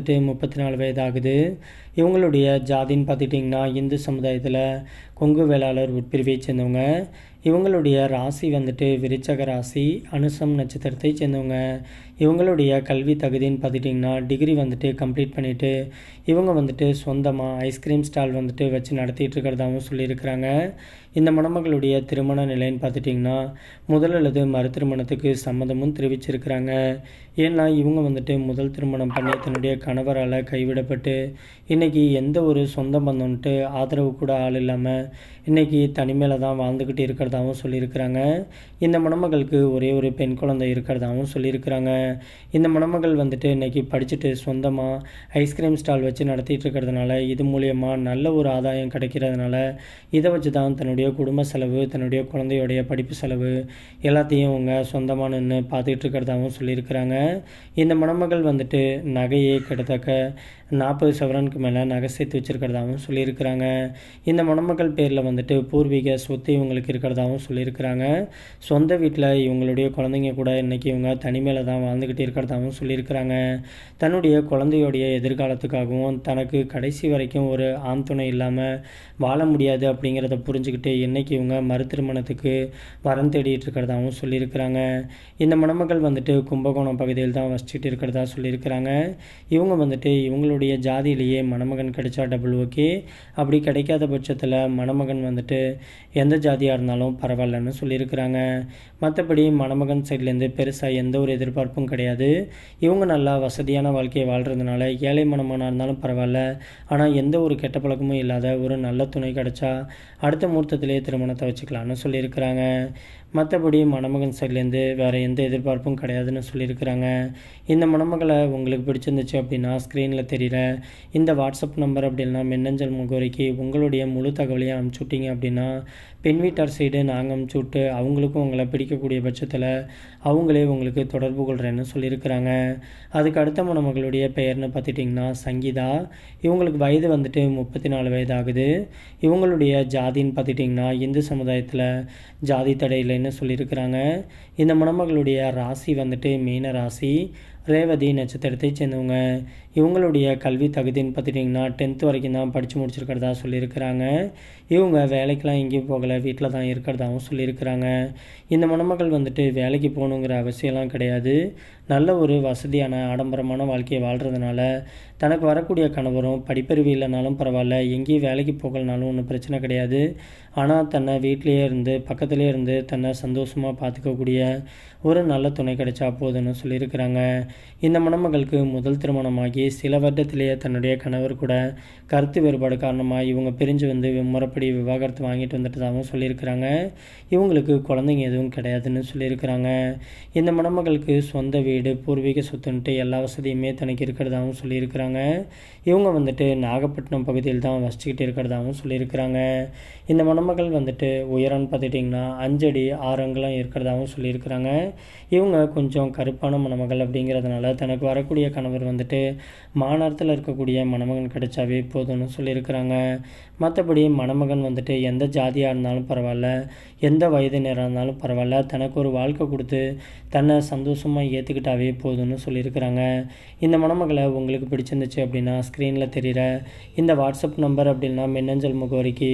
வந்துட்டு முப்பத்தி நாலு வயது ஆகுது இவங்களுடைய ஜாதின்னு பார்த்துட்டிங்கன்னா இந்து சமுதாயத்தில் கொங்கு வேளாளர் உட்பிரிவை சேர்ந்தவங்க. இவங்களுடைய ராசி வந்துட்டு விருச்சக ராசி அனுசம் நட்சத்திரத்தை சேர்ந்தவங்க. இவங்களுடைய கல்வி தகுதின்னு பார்த்துட்டிங்கன்னா டிகிரி வந்துட்டு கம்ப்ளீட் பண்ணிவிட்டு இவங்க வந்துட்டு சொந்தமாக ஐஸ்கிரீம் ஸ்டால் வந்துட்டு வச்சு நடத்திட்டு இருக்கிறதாகவும் சொல்லியிருக்கிறாங்க. இந்த மணமகளுடைய திருமண நிலைன்னு பார்த்துட்டிங்கன்னா முதல் அல்லது மறு திருமணத்துக்கு சம்மதமும் தெரிவிச்சிருக்கிறாங்க. ஏன்னா இவங்க வந்துட்டு முதல் திருமணம் பண்ணி தன்னுடைய கணவரால் கைவிடப்பட்டு இன்றைக்கி எந்த ஒரு சொந்த பந்தம்ட்டு ஆதரவு கூட ஆள் இல்லாமல் இன்றைக்கி தனிமையில் தான் வாழ்ந்துக்கிட்டு இருக்கிறதாகவும் சொல்லியிருக்கிறாங்க. இந்த மணமகளுக்கு ஒரே ஒரு பெண் குழந்தை இருக்கிறதாகவும் சொல்லியிருக்கிறாங்க. இந்த மணமகள் வந்துட்டு இன்றைக்கி படிச்சுட்டு சொந்தமாக ஐஸ்கிரீம் ஸ்டால் வச்சு நடத்திட்டு இருக்கிறதுனால இது மூலியமாக நல்ல ஒரு ஆதாயம் கிடைக்கிறதுனால இதை வச்சு தான் தன்னுடைய குடும்ப செலவு தன்னுடைய குழந்தையோடைய படிப்பு செலவு எல்லாத்தையும் அவங்க சொந்தமாக நின்று பார்த்துக்கிட்டு இருக்கிறதாகவும் சொல்லியிருக்கிறாங்க. இந்த மணமகள் வந்துட்டு நகையை கிட்டத்தக்க நாற்பது சவரனுக்கு மேலே நகை சேர்த்து வச்சுருக்கிறதாகவும் சொல்லியிருக்கிறாங்க. இந்த மணமகள் பேரில் வந்துட்டு பூர்வீக சொத்து இவங்களுக்கு இருக்கிறதாகவும் சொல்லியிருக்கிறாங்க. சொந்த வீட்டில் இவங்களுடைய குழந்தைங்க கூட இன்றைக்கி இவங்க தனிமையில் தான் வாழ்ந்துக்கிட்டு இருக்கிறதாகவும் சொல்லியிருக்கிறாங்க. தன்னுடைய குழந்தையோடைய எதிர்காலத்துக்காகவும் தனக்கு கடைசி வரைக்கும் ஒரு ஆண் துணை இல்லாமல் வாழ முடியாது அப்படிங்கிறத புரிஞ்சுக்கிட்டு இன்றைக்கி இவங்க மறு திருமணத்துக்கு வரம் தேடிட்டு இருக்கிறதாகவும் சொல்லியிருக்கிறாங்க. இந்த மணமகள் வந்துட்டு கும்பகோணம் பகுதியில் தான் வசிச்சுட்டு இருக்கிறதா சொல்லியிருக்கிறாங்க. இவங்க வந்துட்டு இவங்களுடைய ஜாதியிலேயே மணமகன் கிடைச்சா டபுள் ஓகே அப்படி கிடைக்காத பட்சத்தில் மணமகன் வந்துட்டு எந்த ஜாதியாக இருந்தாலும் பரவாயில்லன்னு சொல்லியிருக்கிறாங்க. மற்றபடி மணமகன் சைட்லேருந்து பெருசாக எந்த ஒரு எதிர்பார்ப்பும் கிடையாது. இவங்க நல்லா வசதியான வாழ்க்கையை வாழ்கிறதுனால ஏழை மணமகனாக இருந்தாலும் பரவாயில்ல. ஆனால் எந்த ஒரு கெட்ட பழக்கமும் இல்லாத ஒரு நல்ல துணை கிடைச்சா அடுத்த முகூர்த்தத்திலேயே திருமணத்தை வச்சுக்கலான்னு சொல்லியிருக்கிறாங்க. மற்றபடி மணமகன் சைட்லேருந்து வேறு எந்த எதிர்பார்ப்பும் கிடையாதுன்னு சொல்லியிருக்கிறாங்க. இந்த மணமகளை உங்களுக்கு பிடிச்சிருந்துச்சு அப்படின்னா ஸ்க்ரீனில் தெரியல இந்த வாட்ஸ்அப் நம்பர் அப்படின்னா மின்னஞ்சல் முகவரிக்கு உங்களுடைய முழு தகவலையும் அனுப்பிச்சி விட்டீங்க அப்படின்னா பெண் வீட்டார் சைடு நாங்கள் அனுப்பிச்சி விட்டு அவங்களுக்கும் உங்களை பிடிக்கக்கூடிய பட்சத்தில் அவங்களே உங்களுக்கு தொடர்பு கொள்கிறேன்னு சொல்லியிருக்கிறாங்க. அதுக்கு அடுத்த மணமகளுடைய பெயர்னு பார்த்துட்டிங்கன்னா சங்கீதா. இவங்களுக்கு வயது வந்துட்டு முப்பத்தி நாலு வயது ஆகுது. இவங்களுடைய ஜாதின்னு பார்த்துட்டிங்கன்னா இந்து சமுதாயத்தில் ஜாதி தடையில் என்ன சொல்லியிருக்கிறாங்க? இந்த மணமகளுடைய ராசி வந்துட்டு மீன ராசி. ரேவதி நட்சத்திரத்தை சேர்ந்தவங்க இவங்களுடைய கல்வி தகுதின்னு பார்த்துட்டிங்கன்னா டென்த்து வரைக்கும் தான் படித்து முடிச்சிருக்கிறதா சொல்லியிருக்கிறாங்க. இவங்க வேலைக்கெலாம் எங்கேயும் போகலை வீட்டில் தான் இருக்கிறதாகவும் சொல்லியிருக்கிறாங்க. இந்த மணமகள் வந்துட்டு வேலைக்கு போகணுங்கிற அவசியம்லாம் கிடையாது. நல்ல ஒரு வசதியான ஆடம்பரமான வாழ்க்கையை வாழ்கிறதுனால தனக்கு வரக்கூடிய கணவரும் படிப்பறிவு இல்லைனாலும் பரவாயில்ல எங்கேயும் வேலைக்கு போகலனாலும் ஒன்றும் பிரச்சனை கிடையாது. ஆனால் தன்னை வீட்டிலேயே இருந்து பக்கத்துலேயே இருந்து தன்னை சந்தோஷமாக பார்த்துக்கக்கூடிய ஒரு நல்ல துணை கிடைச்சா போதுன்னு சொல்லியிருக்கிறாங்க. இந்த மணமகளுக்கு முதல் திருமணமாகி சில வருடத்திலேயே தன்னுடைய கணவர் கூட கருத்து வேறுபாடு காரணமாக இவங்க பிரிஞ்சு வந்து முறைப்படி விவாகரத்து வாங்கிட்டு வந்துட்டதாகவும் சொல்லியிருக்கிறாங்க. இவங்களுக்கு குழந்தைங்க எதுவும் கிடையாதுன்னு சொல்லியிருக்கிறாங்க. இந்த மணமகளுக்கு சொந்த வீடு பூர்வீக சொத்துன்ட்டு எல்லா வசதியுமே தனக்கு இருக்கிறதாகவும் சொல்லியிருக்கிறாங்க. இவங்க வந்துட்டு நாகப்பட்டினம் பகுதியில் தான் வசிச்சுக்கிட்டு இருக்கிறதாகவும் சொல்லியிருக்கிறாங்க. இந்த மணமகள் வந்துட்டு உயரம்னு பார்த்துட்டிங்கன்னா அஞ்சடி ஆறு அங்கலம் இருக்கிறதாகவும் சொல்லியிருக்கிறாங்க. இவங்க கொஞ்சம் கருப்பான மணமகள் அப்படிங்கிற அப்படிங்கிறதுனால தனக்கு வரக்கூடிய கணவர் வந்துட்டு மாநகரத்தில் இருக்கக்கூடிய மணமகன் கிடைச்சாவே போதும்னு சொல்லியிருக்கிறாங்க. மற்றபடி மணமகன் வந்துட்டு எந்த ஜாதியாக இருந்தாலும் பரவாயில்ல எந்த வயதினராக இருந்தாலும் பரவாயில்ல தனக்கு ஒரு வாழ்க்கை கொடுத்து தன்னை சந்தோஷமாக ஏற்றுக்கிட்டாவே போதும்னு சொல்லியிருக்கிறாங்க. இந்த மணமகளை உங்களுக்கு பிடிச்சிருந்துச்சு அப்படின்னா ஸ்க்ரீனில் தெரிகிற இந்த வாட்ஸ்அப் நம்பர் அப்படின்னா மின்னஞ்சல் முகவரிக்கு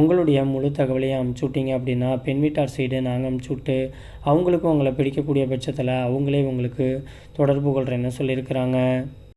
உங்களுடைய முழு தகவலையும் அமுச்சு விட்டீங்க அப்படின்னா பெண் வீட்டார் சைடு நாங்கள் அமுச்சு விட்டு அவங்களுக்கும் உங்களை பிடிக்கக்கூடிய பட்சத்தில் அவங்களே உங்களுக்கு தொடர்பு கொள்கிறேன்னு சொல்லியிருக்கிறாங்க.